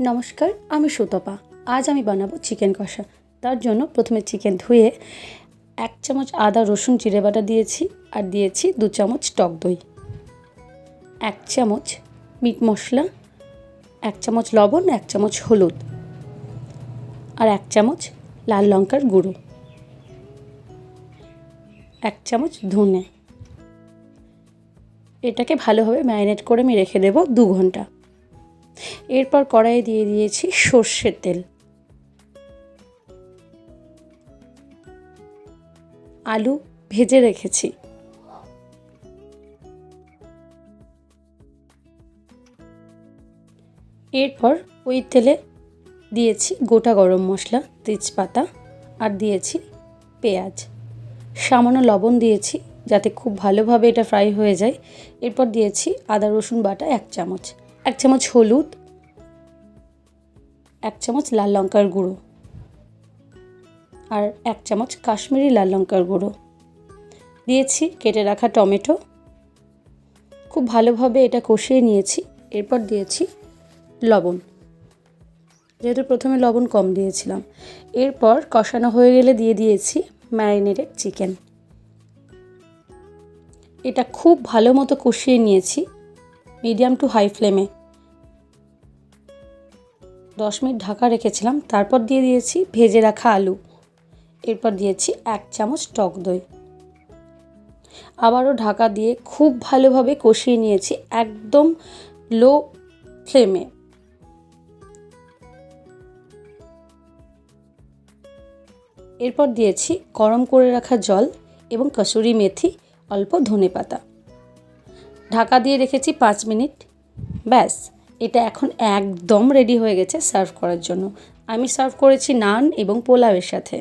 নমস্কার, আমি সুতপা। আজ আমি বানাবো চিকেন কষা। তার জন্য প্রথমে চিকেন ধুয়ে এক চামচ আদা, রসুন, জিরে বাটা দিয়েছি আর দিয়েছি দু চামচ টক দই। এক চামচ মিট মশলা, এক চামচ লবণ, এক চামচ হলুদ আর এক চামচ লাল লঙ্কার গুঁড়ো। এক চামচ ধনে। এটাকে ভালোভাবে ম্যারিনেট করে আমি রেখে দেবো দু ঘণ্টা। এরপর কড়াইয়ে দিয়ে দিয়েছি সর্ষের তেল। আলু ভেজে রেখেছি। এরপর ওই তেলে দিয়েছি গোটা গরম মশলা, তেজপাতা আর দিয়েছি পেঁয়াজ। সামান্য লবণ দিয়েছি যাতে খুব ভালোভাবে এটা ফ্রাই হয়ে যায়। এরপর দিয়েছি আদা রসুন বাটা এক চামচ। এক চামচ হলুদ, এক চামচ লাল লঙ্কার গুঁড়ো আর এক চামচ কাশ্মীরি লাল লঙ্কার গুঁড়ো। দিয়েছি কেটে রাখা টমেটো। খুব ভালোভাবে এটা কষিয়ে নিয়েছি, এরপর দিয়েছি লবণ। যেহেতু প্রথমে লবণ কম দিয়েছিলাম, এরপর কষানো হয়ে গেলে দিয়ে দিয়েছি ম্যারিনেটেড চিকেন। এটা খুব ভালো মতো কষিয়ে নিয়েছি। মিডিয়াম টু হাই ফ্লেমে। দশ মিনিট ঢাকা রেখেছিলাম, তারপর দিয়ে দিয়েছি ভেজে রাখা আলু। এরপর দিয়েছি এক চামচ টক দই। আবারও ঢাকা দিয়ে খুব ভালোভাবে কষিয়ে নিয়েছি একদম লো ফ্লেমে। এরপর দিয়েছি গরম করে রাখা জল এবং কসুরি মেথি, অল্প ধনে পাতা ঢাকা দিয়ে রেখেছি পাঁচ মিনিট। ব্যাস, এটা এখন একদম রেডি হয়ে গেছে সার্ভ করার জন্য। আমি সার্ভ করেছি নান এবং পোলাওয়ের সাথে।